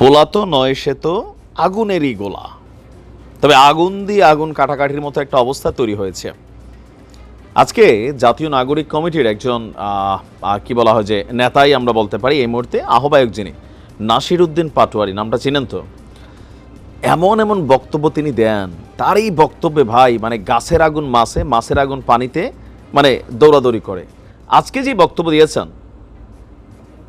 পোলা তো নয় সে তো আগুনেরই গোলা। তবে আগুন দিয়ে আগুন কাটাকাটির মতো একটা অবস্থা তৈরি হয়েছে। আজকে জাতীয় নাগরিক কমিটির একজন কি বলা হয় যে, নেতাই আমরা বলতে পারি এই মুহূর্তে আহ্বায়ক যিনি নাসির উদ্দিন পাটোয়ারি। নামটা চিনেন তো? এমন এমন বক্তব্য তিনি দেন। তার এই বক্তব্যে ভাই মানে গাছের আগুন মাছে, মাছের আগুন পানিতে মানে দৌড়াদৌড়ি করে। আজকে যে বক্তব্য দিয়েছেন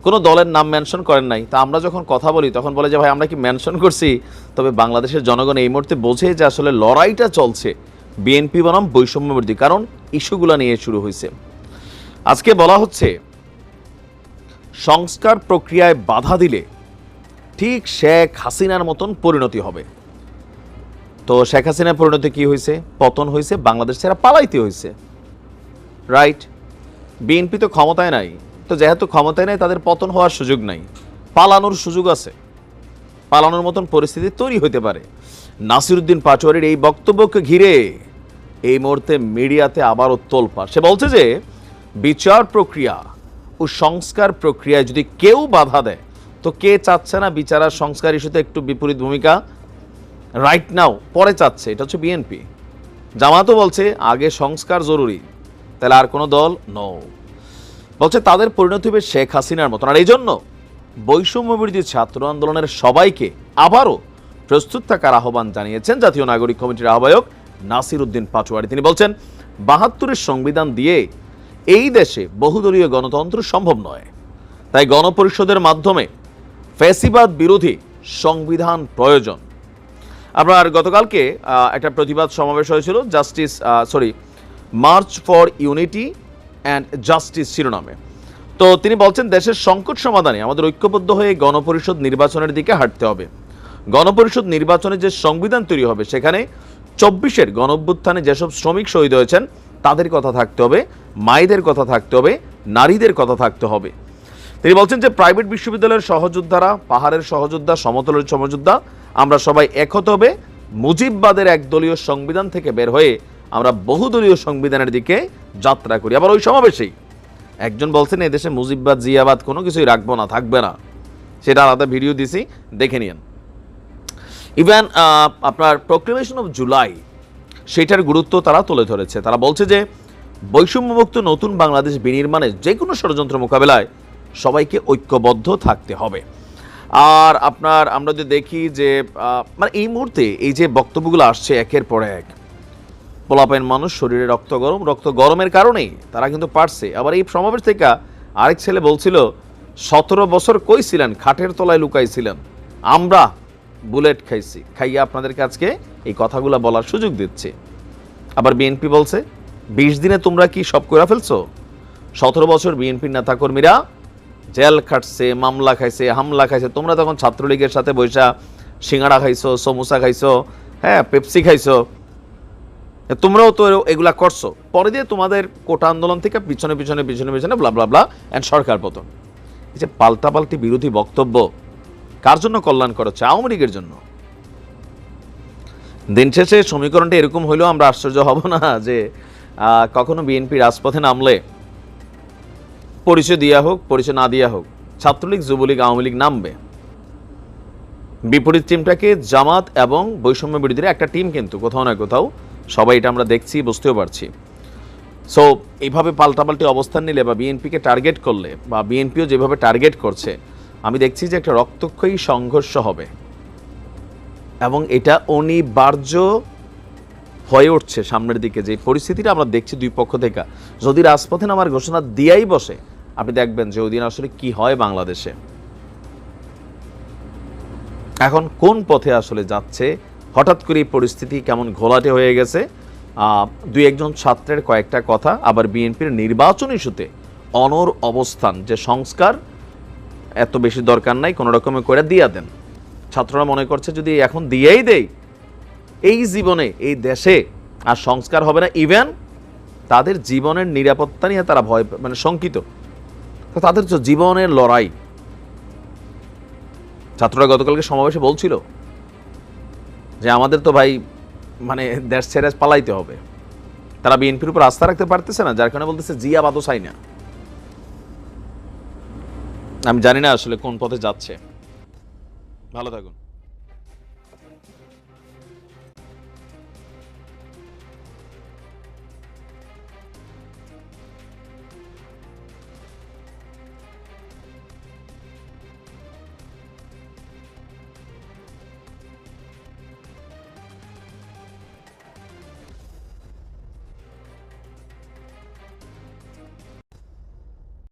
কোনো দলের নাম মেনশন করেন নাই। তা আমরা যখন কথা বলি, তখন বলে যে, ভাই, আমরা কি মেনশন করছি? তবে বাংলাদেশের জনগণ এই মুহূর্তে বোঝে যে আসলে লড়াইটা চলছে বিএনপি বনাম বৈষম্যবর্তী কারণ ইস্যুগুলো নিয়ে শুরু হয়েছে। আজকে বলা হচ্ছে, সংস্কার প্রক্রিয়ায় বাধা দিলে ঠিক শেখ হাসিনার মতন পরিণতি হবে। তো শেখ হাসিনার পরিণতি কি হয়েছে? পতন হয়েছে, বাংলাদেশ ছেড়া পালাইতে হয়েছে। রাইট? বিএনপি তো ক্ষমতায় নাই। তো যেহেতু ক্ষমতায় নেই, তাদের পতন হওয়ার সুযোগ নাই। পালানোর সুযোগ আছে। পালানোর মতন পরিস্থিতি তৈরি হতে পারে। নাসিরুদ্দিন পাটোয়ারির এই বক্তব্যকে ঘিরে এই মুহূর্তে মিডিয়াতে আবারও তোলপাড়। সে বলছে যে, বিচার প্রক্রিয়া ও সংস্কার প্রক্রিয়ায় যদি কেউ বাধা দেয়, তো কে চাচ্ছে না বিচার আর সংস্কার ইস্যুতে একটু বিপরীত ভূমিকা? রাইট নাও পরে চাচ্ছে, এটা হচ্ছে বিএনপি। জামাতও বলছে, আগে সংস্কার জরুরি, তাহলে আর কোনো দল নো বলছে তাদের পরিণতি হবে শেখ হাসিনার মতন। আর এই জন্য বৈষম্য বিরোধী ছাত্র আন্দোলনের সবাইকে আবারও প্রস্তুত থাকার আহ্বান জানিয়েছেন জাতীয় নাগরিক কমিটির আহ্বায়ক নাসির উদ্দিন পাটোয়ারি। তিনি বলছেন, বাহাত্তরের সংবিধান দিয়ে এই দেশে বহুদলীয় গণতন্ত্র সম্ভব নয়। তাই গণপরিষদের মাধ্যমে ফ্যাসিবাদ বিরোধী সংবিধান প্রয়োজন। আপনার গতকালকে একটা প্রতিবাদ সমাবেশ হয়েছিল, justice sorry march for unity and justice শিরোনামে। তো তিনি বলছেন, দেশের সংকট সমাধানে আমাদের ঐক্যবদ্ধ হয়ে গণপরিষদ নির্বাচনের দিকে হাঁটতে হবে। গণপরিষদ নির্বাচনে যে সংবিধান তৈরি হবে, সেখানে চব্বিশের গণ অভ্যুত্থানে যেসব শ্রমিক শহীদ হয়েছেন, তাদের কথা থাকতে হবে, মায়েদের কথা থাকতে হবে, নারীদের কথা থাকতে হবে। তিনি বলছেন যে, প্রাইভেট বিশ্ববিদ্যালয়ের সহযোদ্ধারা, পাহাড়ের সহযোদ্ধা, সমতলের সমযোদ্ধা, আমরা সবাই এক হতে হবে। মুজিববাদের একদলীয় সংবিধান থেকে বের হয়ে আমরা বহুদলীয় সংবিধানের দিকে যাত্রা করি। আবার ওই সমাবেশেই একজন বলছেন এদেশে মুজিববাদ, জিয়াবাদ কোনো কিছুই রাখব না, থাকবে না। সেটা আলাদা ভিডিও দিছি, দেখে নিন ইভেন আপনার প্রোক্লেমেশন অফ জুলাই সেটার গুরুত্ব তারা তুলে ধরেছে। তারা বলছে যে, বৈষম্যমুক্ত নতুন বাংলাদেশ বিনির্মাণে যে কোনো ষড়যন্ত্র মোকাবেলায় সবাইকে ঐক্যবদ্ধ থাকতে হবে। আর আপনার, আমরা যদি দেখি যে মানে এই মুহূর্তে এই যে বক্তব্যগুলো আসছে একের পর এক পোলাপাইন মানুষ, শরীরে রক্ত গরম, রক্ত গরমের কারণেই তারা কিন্তু পারছে। আবার এই সমাবেশ থেকে আরেক ছেলে বলছিল, সতেরো বছর কই ছিলেন? খাটের তলায় লুকাইছিলেন। আমরা বুলেট খাইছি। খাইয়া আপনাদেরকে আজকে এই কথাগুলো বলার সুযোগ দিচ্ছে। আবার বিএনপি বলছে, বিশ দিনে তোমরা কি সব করে ফেলছো? সতেরো বছর বিএনপির নেতাকর্মীরা জেল খাটছে, মামলা খাইছে, হামলা খাইছে। তোমরা তখন ছাত্রলীগের সাথে বৈশা সিঙ্গাড়া খাইছো, সমোসা খাইছো হ্যাঁ পেপসি খাইছো। তোমরাও তো এগুলা করছ। পরে দিয়ে তোমাদের কোটা আন্দোলন থেকে পিছনে পিছনে পিছনে পিছনে ব্লা ব্লা অ্যান্ড সরকার পতন। এই যে পাল্টাপাল্টি বিরোধী বক্তব্য, কার জন্য কল্যাণ করা আওয়ামী লীগের জন্য। দিন শেষে সমীকরণটা এরকম হইলেও আমরা আশ্চর্য হব না যে কখনো বিএনপি রাজপথে নামলে, পরিচয় দেওয়া হোক, পরিচয় না দিয়া হোক, ছাত্রলীগ, যুবলীগ, আওয়ামী লীগ নামবে। বিপরীত টিমটাকে জামাত এবং বৈষম্য বিরোধীরা একটা টিম কিন্তু, কোথাও না কোথাও সবাই এটা আমরা দেখছি, বুঝতেও পারছি। সো এইভাবে পাল্টাপাল্টি অবস্থান নিলে বা বিএনপিকে টার্গেট করলে বা বিএনপিও যেভাবে টার্গেট করছে, আমি দেখছি যে একটা রক্তক্ষয়ী সংঘর্ষ হবে। এবং এটা অনিবার্য হয়ে উঠছে সামনের দিকে। যে পরিস্থিতিটা আমরা দেখছি দুই পক্ষ থেকে। যদি রাজপথে নামার ঘোষণা দিয়াই বসে, আপনি দেখবেন যে ওই দিন আসলে কি হয় বাংলাদেশে। এখন কোন পথে আসলে যাচ্ছে হঠাৎ করে পরিস্থিতি কেমন ঘোলাটে হয়ে গেছে। দুই একজন ছাত্রের কয়েকটা কথা, আবার বিএনপির নির্বাচন ইস্যুতে অনর অবস্থান, যে সংস্কার এত বেশি দরকার নাই, কোনো রকমে করে দিয়া দেন। ছাত্ররা মনে করছে যদি এখন দিয়েই দেই, এই জীবনে, এই দেশে আর সংস্কার হবে না ইভেন তাদের জীবনের নিরাপত্তা নিয়ে তারা ভয় মানে শঙ্কিত। তাদের জীবনের লড়াই। ছাত্ররা গতকালকে সমাবেশে বলছিল যে আমাদের তো ভাই মানে দেশ ছেড়ে পালাইতে হবে। তারা বিএনপির উপর আস্থা রাখতে পারতেছে না, যার কারণে বলতেছে জিয়া বাদো চাই না আমি জানি না আসলে কোন পথে যাচ্ছে। ভালো থাকুন।